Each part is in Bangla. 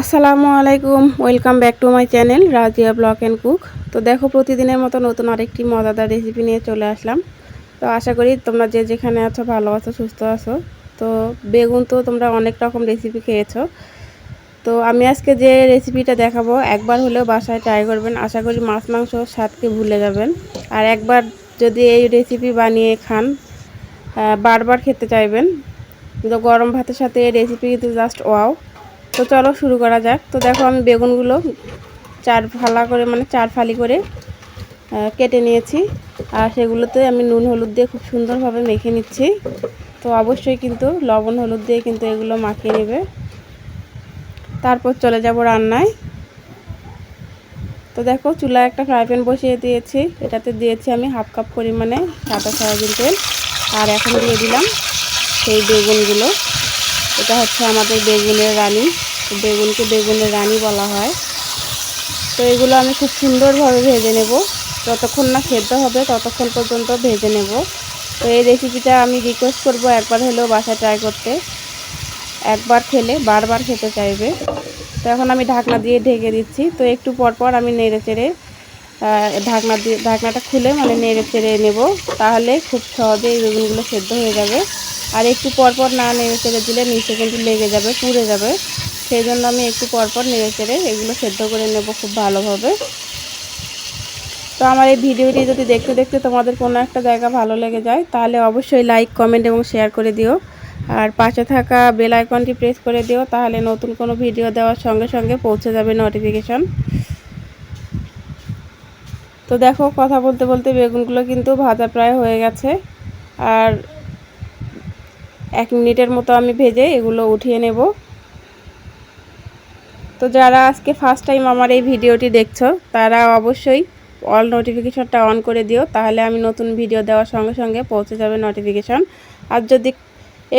আসসালামু আলাইকুম, welcome back to my channel Razia blog and cook. তো দেখো প্রতিদিনের মতো নতুন আরেকটি মজাদার রেসিপি নিয়ে চলে আসলাম। তো আশা করি তোমরা যে যেখানে আছো, ভালো আছো, সুস্থ আছো। তো বেগুন তো তোমরা অনেক রকম রেসিপি খেয়েছো। তো আমি আজকে যে রেসিপিটা দেখাবো, একবার হলেও বাসায় ট্রাই করবেন। আশা করি মাছ, মাংস স্বাদকে ভুলে যাবেন। আর একবার যদি এই রেসিপি বানিয়ে খান বারবার খেতে চাইবেন। তো গরম ভাতের সাথে এই রেসিপি কিন্তু জাস্ট ওয়াও তো চলো শুরু করা যাক। তো দেখো আমি বেগুনগুলো চার ফালা করে মানে চার ফালি করে কেটে নিয়েছি। আর সেগুলোতে আমি নুন হলুদ দিয়ে খুব সুন্দরভাবে মেখে নিচ্ছি। তো অবশ্যই কিন্তু লবণ হলুদ দিয়ে কিন্তু এগুলো মাখিয়ে নেবে। তারপর চলে যাব রান্নায়। তো দেখো চুলায় একটা ফ্রাই প্যান বসিয়ে দিয়েছি। এটাতে দিয়েছি আমি হাফ কাপ পরিমাণে সাদা সয়াবিন তেল। আর এখন দিয়ে দিলাম সেই বেগুনগুলো। এটা হচ্ছে আমাদের বেগুনের রানী। বেগুনকে বেগুনের রানী বলা হয়। তো এগুলো আমি খুব সুন্দরভাবে ভেজে নেব। যতক্ষণ না সেদ্ধ হবে, ততক্ষণ পর্যন্ত ভেজে নেব। তো এই রেসিপিটা আমি রিকোয়েস্ট করব একবার হলেও বাসা ট্রাই করতে। একবার খেলে বারবার খেতে চাইবে। তো এখন আমি ঢাকনা দিয়ে ঢেকে দিচ্ছি। তো একটু পরপর আমি নেড়ে চেড়ে ঢাকনা দিয়ে, ঢাকনাটা খুলে মানে নেড়ে চেড়ে নেব। তাহলে খুব সহজে এই বেগুনগুলো সেদ্ধ হয়ে যাবে। আর একটু পরপর না নেড়ে চেড়ে দিলে নিচে কিন্তু লেগে যাবে, পুড়ে যাবে। সেই জন্য আমি একটু পরপর নেড়ে চেড়ে এগুলো সেদ্ধ করে নেব খুব ভালোভাবে। তো আমার এই ভিডিওটি যদি দেখতে দেখতে তোমাদের কোনো একটা জায়গা ভালো লেগে যায়, তাহলে অবশ্যই লাইক কমেন্ট এবং শেয়ার করে দিও। আর পাশে থাকা বেল আইকনটি প্রেস করে দিও, তাহলে নতুন কোনো ভিডিও দেওয়ার সঙ্গে সঙ্গে পৌঁছে যাবে নোটিফিকেশন তো দেখো, কথা বলতে বলতে বেগুনগুলো কিন্তু ভাজা প্রায় হয়ে গেছে। আর এক মিনিটের মতো আমি ভেজে এগুলো উঠিয়ে নেব। তো যারা আজকে ফার্স্ট টাইম আমার এই ভিডিওটি দেখছ, তারা অবশ্যই অল নোটিফিকেশনটা অন করে দিও, তাহলে আমি নতুন ভিডিও দেওয়ার সঙ্গে সঙ্গে পৌঁছে যাবে নোটিফিকেশন আর যদি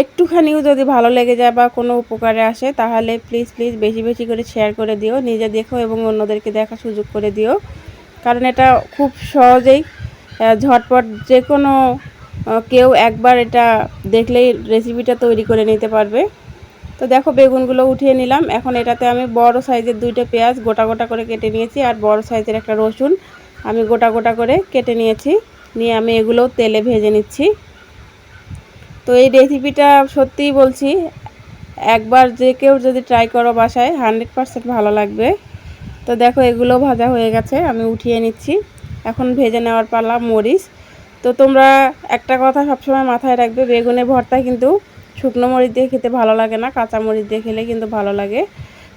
একটুখানিও যদি ভালো লেগে যায় বা কোনো উপকারে আসে, তাহলে প্লিজ প্লিজ বেশি বেশি করে শেয়ার করে দিও, নিজে দেখো এবং অন্যদেরকে দেখার সুযোগ করে দিও। কারণ এটা খুব সহজেই ঝটপট যে কোনো কেউ একবার এটা দেখলেই রেসিপিটা তৈরি করে নিতে পারবে। তো দেখো, বেগুনগুলো উঠিয়ে নিলাম। এখন এটাতে আমি বড় সাইজের দুইটা পেঁয়াজ গোটা গোটা করে কেটে নিয়েছি আর বড় সাইজের একটা রসুন আমি গোটা গোটা করে কেটে নিয়েছি। নিয়ে আমি এগুলো তেলে ভেজে নিচ্ছি। তো এই রেসিপিটা সত্যিই বলছি, একবার যে কেউ যদি ট্রাই করো বাসায় হানড্রেড পারসেন্ট ভালো লাগবে। তো দেখো, এগুলো ভাজা হয়ে গেছে, আমি উঠিয়ে নিচ্ছি। এখন ভেজে নেওয়ার পালা মরিচ। তো তোমরা একটা কথা সবসময় মাথায় রাখবে বেগুনের ভর্তা কিন্তু শুকনো মরিচ দিয়ে খেতে ভালো লাগে না, কাঁচা মরিচ দিয়ে খেলে কিন্তু ভালো লাগে।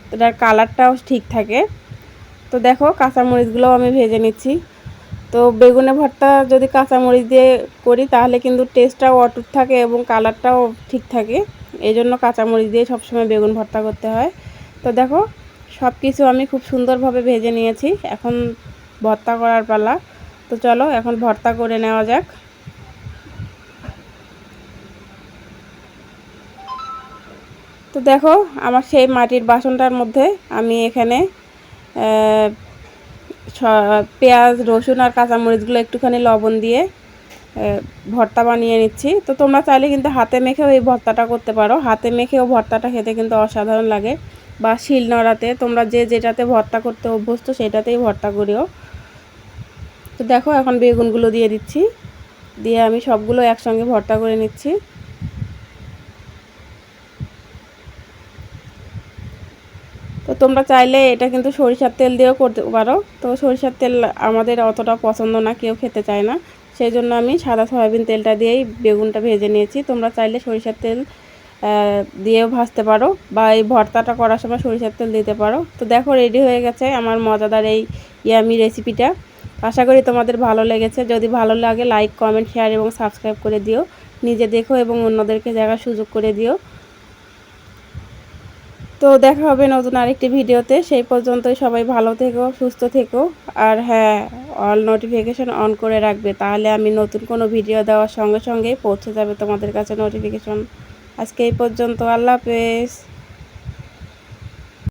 তো তার কালারটাও ঠিক থাকে। তো দেখো কাঁচা মরিচগুলোও আমি ভেজে নিচ্ছি। তো বেগুনে ভর্তা যদি কাঁচা মরিচ দিয়ে করি তাহলে কিন্তু টেস্টটাও অটুট থাকে এবং কালারটাও ঠিক থাকে। এই জন্য কাঁচামরিচ দিয়ে সবসময় বেগুন ভর্তা করতে হয়। তো দেখো সব কিছু আমি খুব সুন্দরভাবে ভেজে নিয়েছি। এখন ভর্তা করার পালা। তো চলো, এখন ভর্তা করে নেওয়া যাক। তো দেখো, আমার সেই মাটির বাসনটার মধ্যে আমি এখানে পেঁয়াজ, রসুন আর কাঁচামরিচগুলো একটুখানি লবণ দিয়ে ভর্তা বানিয়ে নিচ্ছি। তো তোমরা চাইলে কিন্তু হাতে মেখেও এই ভর্তাটা করতে পারো। হাতে মেখেও ভর্তাটা খেতে কিন্তু অসাধারণ লাগে। বা শিল নড়াতে তোমরা যে যেটাতে ভর্তা করতে অভ্যস্ত, সেটাতেই ভর্তা করিও। তো দেখো, এখন বেগুনগুলো দিয়ে দিচ্ছি। দিয়ে আমি সবগুলো একসঙ্গে ভর্তা করে নিচ্ছি। তো তোমরা চাইলে এটা কিন্তু সরিষার তেল দিয়েও করতে পারো। তো সরিষার তেল আমাদের অতটা পছন্দ না, কেউ খেতে চায় না। সেই জন্য আমি সাদা সয়াবিন তেলটা দিয়েই বেগুনটা ভেজে নিয়েছি। তোমরা চাইলে সরিষার তেল দিয়েও ভাজতে পারো বা এই ভর্তাটা করার সময় সরিষার তেল দিতে পারো। তো দেখো রেডি হয়ে গেছে আমার মজাদার এই ইয়ামি রেসিপিটা আশা করি তোমাদের ভালো লেগেছে। যদি ভালো লাগে লাইক কমেন্ট শেয়ার এবং সাবস্ক্রাইব করে দিও। নিজে দেখো এবং অন্যদেরকে দেখার সুযোগ করে দিও। তো দেখা হবে নতুন আরেকটি ভিডিওতে। সেই পর্যন্তই সবাই ভালো থেকো, সুস্থ থেকো। আর হ্যাঁ অল নোটিফিকেশন অন করে রাখবে। তাহলে আমি নতুন কোনো ভিডিও দেওয়ার সঙ্গে সঙ্গেই পৌঁছে যাবে তোমাদের কাছে নোটিফিকেশন আজকে এই পর্যন্ত। আল্লাহ হাফেজ।